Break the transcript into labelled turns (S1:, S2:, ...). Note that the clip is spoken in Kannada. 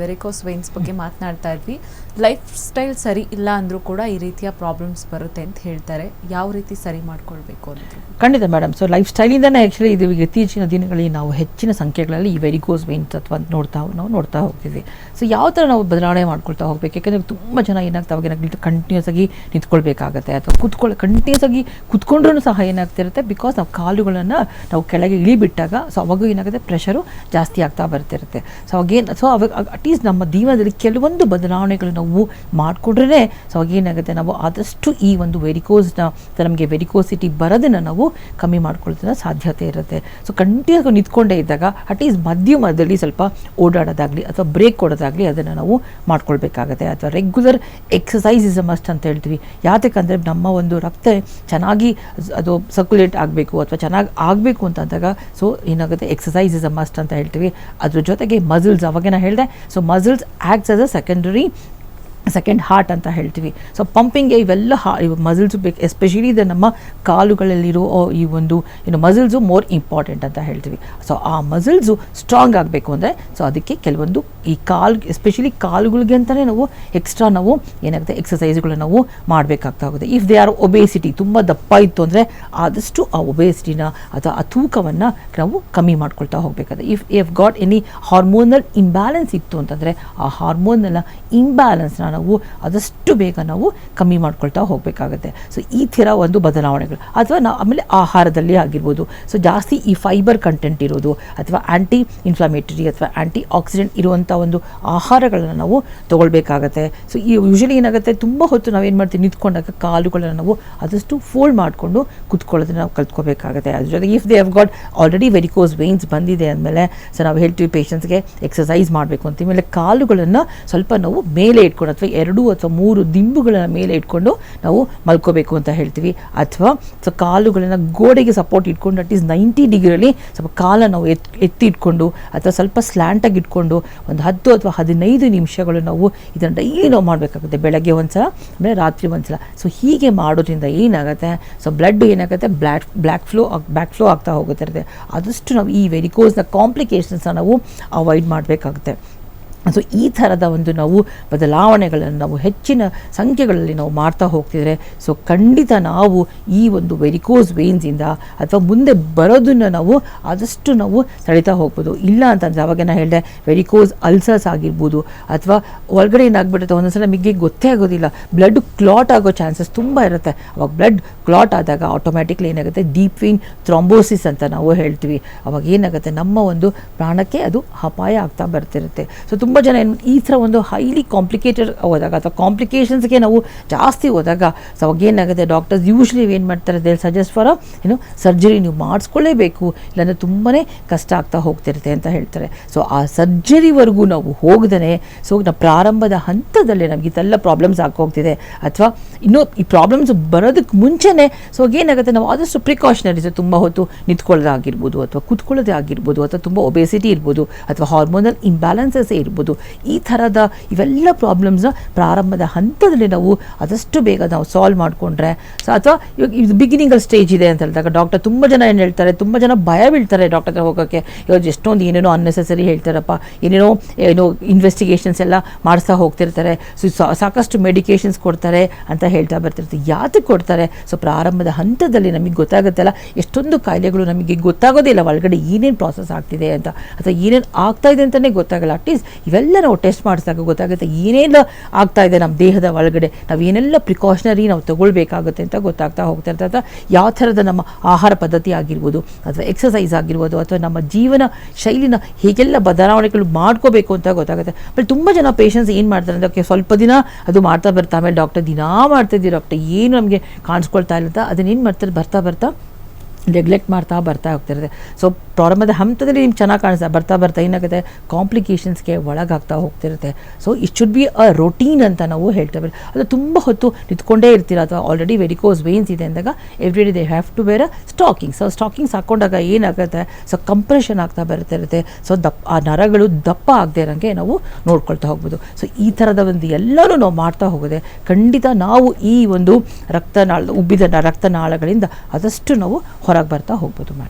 S1: ವೆರಿಕೋಸ್ ವೇನ್ಸ್ ಬಗ್ಗೆ ಮಾತನಾಡ್ತಾ ಇದ್ವಿ. ಲೈಫ್ ಸ್ಟೈಲ್ ಸರಿ ಇಲ್ಲ ಅಂದ್ರೂ ಕೂಡ ಈ ರೀತಿಯ ಪ್ರಾಬ್ಲಮ್ಸ್ ಬರುತ್ತೆ ಅಂತ ಹೇಳ್ತಾರೆ. ಯಾವ ರೀತಿ ಸರಿ ಮಾಡ್ಕೊಳ್ಬೇಕು ಅಂತ
S2: ಖಂಡಿತ ಮೇಡಮ್ ಸೊ ಲೈಫ್ ಸ್ಟೈಲಿಂದನೇ ಆ್ಯಕ್ಚುಲಿ ಇದು ಇತ್ತೀಚಿನ ದಿನಗಳಲ್ಲಿ ನಾವು ಹೆಚ್ಚಿನ ಸಂಖ್ಯೆಗಳಲ್ಲಿ ಈ ವೆರಿಕೋಸ್ ವೈನ್ಸ್ ಅಥವಾ ನೋಡ್ತಾ ನಾವು ನೋಡ್ತಾ ಹೋಗ್ತೀವಿ ಸೊ ಯಾವ ಥರ ನಾವು ಬದಲಾವಣೆ ಮಾಡ್ಕೊಳ್ತಾ ಹೋಗ್ಬೇಕು? ಯಾಕಂದರೆ ತುಂಬ ಜನ ಏನಾಗ್ತಾವೆ ಏನಾಗ್ಲಿ ಕಂಟಿನ್ಯೂಸ್ ಆಗಿ ನಿಂತ್ಕೊಳ್ಬೇಕಾಗತ್ತೆ. ಅಥವಾ ಕುತ್ಕೊಳ್ಳಿ ಕಂಟಿನ್ಯೂಸ್ ಆಗಿ ಕುತ್ಕೊಂಡ್ರೂ ಸಹ ಏನಾಗ್ತಿರುತ್ತೆ ಬಿಕಾಸ್ ನಾವು ಕಾಲುಗಳನ್ನು ನಾವು ಕೆಳಗೆ ಇಳಿಬಿಟ್ಟಾಗ ಸೊ ಅವಾಗ ಏನಾಗುತ್ತೆ? ಪ್ರೆಷರು ಜಾಸ್ತಿ ಆಗ್ತಾ ಬರ್ತಿರುತ್ತೆ. ಸೊ ಅವಾಗೇನು ಸೊ ಅವಾಗ ಅಟ್ಲೀಸ್ಟ್ ನಮ್ಮ ಜೀವನದಲ್ಲಿ ಕೆಲವೊಂದು ಬದಲಾವಣೆಗಳು ನಾವು ಮಾಡಿಕೊಂಡ್ರೇ ಸೊ ಏನಾಗುತ್ತೆ ನಾವು ಆದಷ್ಟು ಈ ಒಂದು ವೆರಿಕೋಸ್ನ ನಮಗೆ ವೆರಿಕೋಸಿಟಿ ಬರೋದನ್ನು ನಾವು ಕಮ್ಮಿ ಮಾಡ್ಕೊಳ್ಳೋದನ್ನ ಸಾಧ್ಯತೆ ಇರುತ್ತೆ. ಸೊ ಕಂಟಿನ್ಯೂಸ್ ನಿಂತ್ಕೊಂಡೇ ಇದ್ದಾಗ ಅಟ್ಲೀಸ್ಟ್ ಮಧ್ಯಮದಲ್ಲಿ ಸ್ವಲ್ಪ ಓಡಾಡೋದಾಗಲಿ, ಅಥವಾ ಬ್ರೇಕ್ ಕೊಡೋದಾಗಲಿ ಅದನ್ನು ನಾವು ಮಾಡ್ಕೊಳ್ಬೇಕಾಗತ್ತೆ. ಅಥವಾ regular exercise is a must ಅಂತ ಹೇಳ್ತೀವಿ. ಯಾತಕ್ಕಂದರೆ ನಮ್ಮ ಒಂದು ರಕ್ತ ಚೆನ್ನಾಗಿ ಅದು ಸರ್ಕ್ಯುಲೇಟ್ ಆಗಬೇಕು, ಅಥವಾ ಚೆನ್ನಾಗಿ ಆಗಬೇಕು ಅಂತ ಅಂದಾಗ ಸೊ ಏನಾಗುತ್ತೆ ಎಕ್ಸಸೈಸ್ ಇಸ್ ಅ ಮಸ್ಟ್ ಅಂತ ಹೇಳ್ತೀವಿ. ಅದ್ರ ಜೊತೆಗೆ ಮಸಲ್ಸ್ ಅವಾಗೇನ ಹೇಳಿದೆ so muscles acts as a secondary second heart ಅಂತ ಹೇಳ್ತೀವಿ. ಸೊ ಪಂಪಿಂಗ್ಗೆ ಇವೆಲ್ಲ ಹಾ ಇವು ಮಸಲ್ಸು ಬೇಕು ಎಸ್ಪೆಷಲಿ ಇದು ನಮ್ಮ ಕಾಲುಗಳಲ್ಲಿರೋ ಈ ಒಂದು ಏನು ಮಸಲ್ಸು ಮೋರ್ ಇಂಪಾರ್ಟೆಂಟ್ ಅಂತ ಹೇಳ್ತೀವಿ. ಸೊ ಆ ಮಸಲ್ಸು ಸ್ಟ್ರಾಂಗ್ ಆಗಬೇಕು ಅಂದರೆ ಸೊ ಅದಕ್ಕೆ ಕೆಲವೊಂದು ಈ ಕಾಲು ಎಸ್ಪೆಷಲಿ ಕಾಲುಗಳಿಗೆ ಅಂತಲೇ ನಾವು ಎಕ್ಸ್ಟ್ರಾ ನಾವು ಏನಾಗುತ್ತೆ ಎಕ್ಸಸೈಸ್ಗಳನ್ನ ನಾವು ಮಾಡಬೇಕಾಗ್ತಾ ಹೋಗುತ್ತೆ ಇಫ್ ದೇ ಆರ್ ಒಬೇಸಿಟಿ ತುಂಬ ದಪ್ಪ ಇತ್ತು ಅಂದರೆ ಆದಷ್ಟು ಆ ಒಬೇಸಿಟಿನ ಅಥವಾ ಆ ತೂಕವನ್ನು ನಾವು ಕಮ್ಮಿ ಮಾಡ್ಕೊಳ್ತಾ ಹೋಗಬೇಕಾದ್ರೆ. If if got any hormonal imbalance ಇತ್ತು ಅಂತಂದರೆ, ಆ ಹಾರ್ಮೋನಲ್ ಇಂಬ್ಯಾಲೆನ್ಸ್ನ ನಾವು ಆದಷ್ಟು ಬೇಗ ನಾವು ಕಮ್ಮಿ ಮಾಡ್ಕೊಳ್ತಾ ಹೋಗಬೇಕಾಗುತ್ತೆ. ಸೊ ಈ ಥರ ಒಂದು ಬದಲಾವಣೆಗಳು. ಅಥವಾ ನಾವು ಆಮೇಲೆ ಆಹಾರದಲ್ಲಿ ಆಗಿರ್ಬೋದು. ಸೊ ಜಾಸ್ತಿ ಈ ಫೈಬರ್ ಕಂಟೆಂಟ್ ಇರೋದು ಅಥವಾ ಆ್ಯಂಟಿ ಇನ್ಫ್ಲಮೇಟರಿ ಅಥವಾ ಆ್ಯಂಟಿ ಆಕ್ಸಿಡೆಂಟ್ ಇರುವಂಥ ಒಂದು ಆಹಾರಗಳನ್ನು ನಾವು ತೊಗೊಳ್ಬೇಕಾಗತ್ತೆ. ಸೊ ಈ ಯೂಶಲಿ ಏನಾಗುತ್ತೆ, ತುಂಬ ಹೊತ್ತು ನಾವೇನು ಮಾಡ್ತೀವಿ, ನಿಂತ್ಕೊಂಡಾಗ ಕಾಲುಗಳನ್ನು ನಾವು ಆದಷ್ಟು ಫೋಲ್ಡ್ ಮಾಡಿಕೊಂಡು ಕುತ್ಕೊಳ್ಳೋದನ್ನ ನಾವು ಕಲ್ತ್ಕೋಬೇಕಾಗುತ್ತೆ. ಅದ್ರ ಜೊತೆಗೆ if they have got already varicose veins ಬಂದಿದೆ ಅಂದಮೇಲೆ ಸೊ ನಾವು ಹೇಳ್ತೀವಿ ಪೇಷಂಟ್ಸ್ಗೆ ಎಕ್ಸಸೈಸ್ ಮಾಡಬೇಕು ಅಂತ ಆಮೇಲೆ ಕಾಲುಗಳನ್ನು ಸ್ವಲ್ಪ ನಾವು ಮೇಲೆ ಇಟ್ಕೊಂಡು, ಅಥವಾ ಎರಡು ಅಥವಾ ಮೂರು ದಿಂಬುಗಳ ಮೇಲೆ ಇಟ್ಕೊಂಡು ನಾವು ಮಲ್ಕೋಬೇಕು ಅಂತ ಹೇಳ್ತೀವಿ. ಅಥವಾ ಸೊ ಕಾಲುಗಳನ್ನು ಗೋಡೆಗೆ ಸಪೋರ್ಟ್ ಇಟ್ಕೊಂಡು ಅಟ್ ಈಸ್ ನೈಂಟಿ ಡಿಗ್ರಿಯಲ್ಲಿ ಸ್ವಲ್ಪ ಕಾಲ ನಾವು ಎತ್, ಎತ್ತಿ ಇಟ್ಕೊಂಡು, ಅಥವಾ ಸ್ವಲ್ಪ ಸ್ಲ್ಯಾಂಟಾಗಿ ಇಟ್ಕೊಂಡು ಒಂದು ಹತ್ತು ಅಥವಾ ಹದಿನೈದು ನಿಮಿಷಗಳು ನಾವು ಇದನ್ನು ಡೈಲಿ ನಾವು ಮಾಡಬೇಕಾಗುತ್ತೆ. ಬೆಳಗ್ಗೆ ಒಂದು ಸಲ ಆಮೇಲೆ ರಾತ್ರಿ ಒಂದು ಸಲ ಸೊ ಹೀಗೆ ಮಾಡೋದ್ರಿಂದ ಏನಾಗುತ್ತೆ? ಸೊ ಬ್ಲಡ್ ಏನಾಗುತ್ತೆ? Black black flow back flow ಆಗ್ತಾ ಹೋಗುತ್ತಿರುತ್ತೆ ಆದಷ್ಟು ನಾವು ಈ ವೆರಿಕೋಸ್ನ ಕಾಂಪ್ಲಿಕೇಶನ್ಸ್ನ ನಾವು ಅವಾಯ್ಡ್ ಮಾಡಬೇಕಾಗುತ್ತೆ. ಸೊ ಈ ಥರದ ಒಂದು ನಾವು ಬದಲಾವಣೆಗಳನ್ನು ನಾವು ಹೆಚ್ಚಿನ ಸಂಖ್ಯೆಗಳಲ್ಲಿ ನಾವು ಮಾಡ್ತಾ ಹೋಗ್ತಿದ್ರೆ, ಸೊ ಖಂಡಿತ ನಾವು ಈ ಒಂದು ವೆರಿಕೋಸ್ ವೇನ್ಸಿಂದ ಅಥವಾ ಮುಂದೆ ಬರೋದನ್ನು ನಾವು ಆದಷ್ಟು ನಾವು ತಳಿತಾ ಹೋಗ್ಬೋದು. ಇಲ್ಲ ಅಂತಂದರೆ ಅವಾಗ ನಾನು ಹೇಳಿದೆ ವೆರಿಕೋಸ್ ಅಲ್ಸರ್ಸ್ ಆಗಿರ್ಬೋದು ಅಥವಾ ಒಳಗಡೆ ಏನಾಗ್ಬಿಡುತ್ತೆ ಒಂದೊಂದ್ಸಲ ನಮಗೆ ಗೊತ್ತೇ ಆಗೋದಿಲ್ಲ. ಬ್ಲಡ್ ಕ್ಲಾಟ್ ಆಗೋ ಚಾನ್ಸಸ್ ತುಂಬ ಇರುತ್ತೆ. ಅವಾಗ ಬ್ಲಡ್ ಕ್ಲಾಟ್ ಆದಾಗ ಆಟೋಮ್ಯಾಟಿಕ್ಲಿ ಏನಾಗುತ್ತೆ? ಡೀಪ್ ವೀನ್ ಥ್ರಾಂಬೋಸಿಸ್ ಅಂತ ನಾವು ಹೇಳ್ತೀವಿ. ಅವಾಗ ಏನಾಗುತ್ತೆ? ನಮ್ಮ ಒಂದು ಪ್ರಾಣಕ್ಕೆ ಅದು ಅಪಾಯ ಆಗ್ತಾ ಬರ್ತಿರುತ್ತೆ. ಸೊ ತುಂಬ ಜನ ಏನು ಈ ಥರ ಒಂದು ಹೈಲಿ ಕಾಂಪ್ಲಿಕೇಟೆಡ್ ಹೋದಾಗ ಅಥವಾ ಕಾಂಪ್ಲಿಕೇಷನ್ಸ್ಗೆ ನಾವು ಜಾಸ್ತಿ ಹೋದಾಗ ಸೊ ಅವಾಗ ಏನಾಗುತ್ತೆ ಡಾಕ್ಟರ್ಸ್ ಯೂಶ್ವಲಿ ಏನು ಮಾಡ್ತಾರೆ ದೇ ಸಜೆಸ್ಟ್ ಫಾರ್ ಏನು ಸರ್ಜರಿ ನೀವು ಮಾಡಿಸ್ಕೊಳ್ಳೇಬೇಕು, ಇಲ್ಲಾಂದರೆ ತುಂಬಾ ಕಷ್ಟ ಆಗ್ತಾ ಹೋಗ್ತಿರುತ್ತೆ ಅಂತ ಹೇಳ್ತಾರೆ. ಸೊ ಆ ಸರ್ಜರಿವರೆಗೂ ನಾವು ಹೋಗದೇ ಸೊ ನಾವು ಪ್ರಾರಂಭದ ಹಂತದಲ್ಲೇ ನಮಗೆ ಇದೆಲ್ಲ ಪ್ರಾಬ್ಲಮ್ಸ್ ಹೋಗ್ತಿದೆ ಅಥವಾ ಇನ್ನೂ ಈ ಪ್ರಾಬ್ಲಮ್ಸ್ ಬರೋದಕ್ಕೆ ಮುಂಚೆನೇ ಸೊ ಏನಾಗುತ್ತೆ ನಾವು ಆದಷ್ಟು ಪ್ರಿಕಾಷನರೀಸ್ ತುಂಬ ಹೊತ್ತು ನಿಂತ್ಕೊಳ್ಳೋದಾಗಿರ್ಬೋದು, ಅಥವಾ ಕೂತ್ಕೊಳ್ಳೋದೇ ಆಗಿರ್ಬೋದು, ಅಥವಾ ತುಂಬ ಒಬೇಸಿಟಿ ಇರ್ಬೋದು, ಅಥವಾ ಹಾರ್ಮೋನಲ್ ಇಂಬ್ಯಾಲೆನ್ಸಸ್ ಇರ್ಬೋದು. ಈ ಥರದ ಇವೆಲ್ಲ ಪ್ರಾಬ್ಲಮ್ಸ್ನ ಪ್ರಾರಂಭದ ಹಂತದಲ್ಲಿ ನಾವು ಆದಷ್ಟು ಬೇಗ ನಾವು ಸಾಲ್ವ್ ಮಾಡಿಕೊಂಡ್ರೆ ಸೊ ಅಥವಾ ಇವಾಗ ಇದು ಬಿಗಿನಿಂಗಲ್ ಸ್ಟೇಜ್ ಇದೆ ಅಂತ ಹೇಳಿದಾಗ ಡಾಕ್ಟರ್ ತುಂಬ ಜನ ಏನು ಹೇಳ್ತಾರೆ, ತುಂಬ ಜನ ಭಯ ಬೀಳ್ತಾರೆ ಡಾಕ್ಟರ್ ಹತ್ರ ಹೋಗೋಕ್ಕೆ ಇವಾಗ ಎಷ್ಟೊಂದು ಏನೇನೋ ಅನ್ನೆಸೆಸರಿ ಹೇಳ್ತಾರಪ್ಪ, ಏನೇನೋ, ಏನೋ ಇನ್ವೆಸ್ಟಿಗೇಷನ್ಸ್ ಎಲ್ಲ ಮಾಡಿಸ್ತಾ ಹೋಗ್ತಿರ್ತಾರೆ. ಸೊ, ಸಾಕಷ್ಟು ಮೆಡಿಕೇಷನ್ಸ್ ಕೊಡ್ತಾರೆ ಅಂತ ಹೇಳ್ತಾ ಬರ್ತಿರ್ತಾರೆ ಯಾತಕ್ಕೆ ಕೊಡ್ತಾರೆ? ಸೊ ಪ್ರಾರಂಭದ ಹಂತದಲ್ಲಿ ನಮಗೆ ಗೊತ್ತಾಗುತ್ತಲ್ಲ ಎಷ್ಟೊಂದು ಕಾಯಿಲೆಗಳು ನಮಗೆ ಗೊತ್ತಾಗೋದಿಲ್ಲ ಒಳಗಡೆ ಏನೇನು ಪ್ರಾಸೆಸ್ ಆಗ್ತಿದೆ ಅಂತ. ಅಥವಾ ಏನೇನು ಆಗ್ತಾ ಇದೆ ಅಂತಲೇ ಗೊತ್ತಾಗಲ್ಲ. ಅಟ್ಲೀಸ್ಟ್ ಇವೆಲ್ಲ ನಾವು ಟೆಸ್ಟ್ ಮಾಡಿಸಿದಾಗ ಗೊತ್ತಾಗುತ್ತೆ. ಏನೆಲ್ಲ ಆಗ್ತಾ ಇದೆ ನಮ್ಮ ದೇಹದ ಒಳಗಡೆ. ನಾವು ಏನೆಲ್ಲ ಪ್ರಿಕಾಷನರಿ ನಾವು ತಗೊಳ್ಬೇಕಾಗುತ್ತೆ ಅಂತ ಗೊತ್ತಾಗ್ತಾ ಹೋಗ್ತಾ ಇರ್ತದೆ ಯಾವ ಥರದ ನಮ್ಮ ಆಹಾರ ಪದ್ಧತಿ ಆಗಿರ್ಬೋದು, ಅಥವಾ ಎಕ್ಸಸೈಸ್ ಆಗಿರ್ಬೋದು, ಅಥವಾ ನಮ್ಮ ಜೀವನ ಶೈಲಿನ ಹೇಗೆಲ್ಲ ಬದಲಾವಣೆಗಳು ಮಾಡ್ಕೋಬೇಕು ಅಂತ ಗೊತ್ತಾಗುತ್ತೆ. ಆಮೇಲೆ ತುಂಬ ಜನ ಪೇಷಂಟ್ಸ್ ಏನು ಮಾಡ್ತಾರೆ ಅದಕ್ಕೆ ಸ್ವಲ್ಪ ದಿನ ಅದು ಮಾಡ್ತಾ ಬರ್ತಾ, ಆಮೇಲೆ ಡಾಕ್ಟರ್ ದಿನಾ ಮಾಡ್ತಿದ್ದೀವಿ ಡಾಕ್ಟರ್ ಏನು ನಮಗೆ ಕಾಣಿಸ್ಕೊಳ್ತಾ ಇಲ್ಲ ಅದನ್ನೇನು ಮಾಡ್ತಾರೆ, ಬರ್ತಾ ಬರ್ತಾ ನೆಗ್ಲೆಕ್ಟ್ ಮಾಡ್ತಾ ಬರ್ತಾ ಹೋಗ್ತಿರುತ್ತೆ ಸೊ ಪ್ರಾರಂಭದ ಹಂತದಲ್ಲಿ ನಿಮ್ಗೆ ಚೆನ್ನಾಗಿ ಕಾಣಿಸ್ತಾ, ಬರ್ತಾ ಬರ್ತಾ ಏನಾಗುತ್ತೆ? ಕಾಂಪ್ಲಿಕೇಶನ್ಸ್ಗೆ ಒಳಗಾಗ್ತಾ ಹೋಗ್ತಿರುತ್ತೆ so it should be a routine ಅಂತ ನಾವು ಹೇಳ್ತೇವೆ ಅದು ತುಂಬ ಹೊತ್ತು ನಿಂತ್ಕೊಂಡೇ ಇರ್ತೀರ? ಅಥವಾ ಆಲ್ರೆಡಿ ವೆರಿಕೋಸ್ ವೇನ್ಸ್ ಇದೆ ಅಂದಾಗ every day they have to wear a stocking so stockings ಹಾಕೊಂಡಾಗ ಏನಾಗುತ್ತೆ? ಸೊ ಕಂಪ್ರೆಷನ್ ಆಗ್ತಾ ಬರ್ತಿರುತ್ತೆ ಸೊ ದಪ್ಪ, ಆ ನರಗಳು ದಪ್ಪ ಆಗದೆ ಇರೋಂಗೆ ನಾವು ನೋಡ್ಕೊಳ್ತಾ ಹೋಗ್ಬೋದು. ಸೊ ಈ ಥರದ ಒಂದು ಎಲ್ಲರೂ ನಾವು ಮಾಡ್ತಾ ಹೋಗೋದೆ, ಖಂಡಿತ ನಾವು ಈ ಒಂದು ರಕ್ತನಾಳ ಉಬ್ಬಿದ ರಕ್ತನಾಳಗಳಿಂದ ಆದಷ್ಟು ನಾವು ಹೊರಗೆ ಬರ್ತಾ ಹೋಗ್ಬೋದು ಮೇಡಮ್.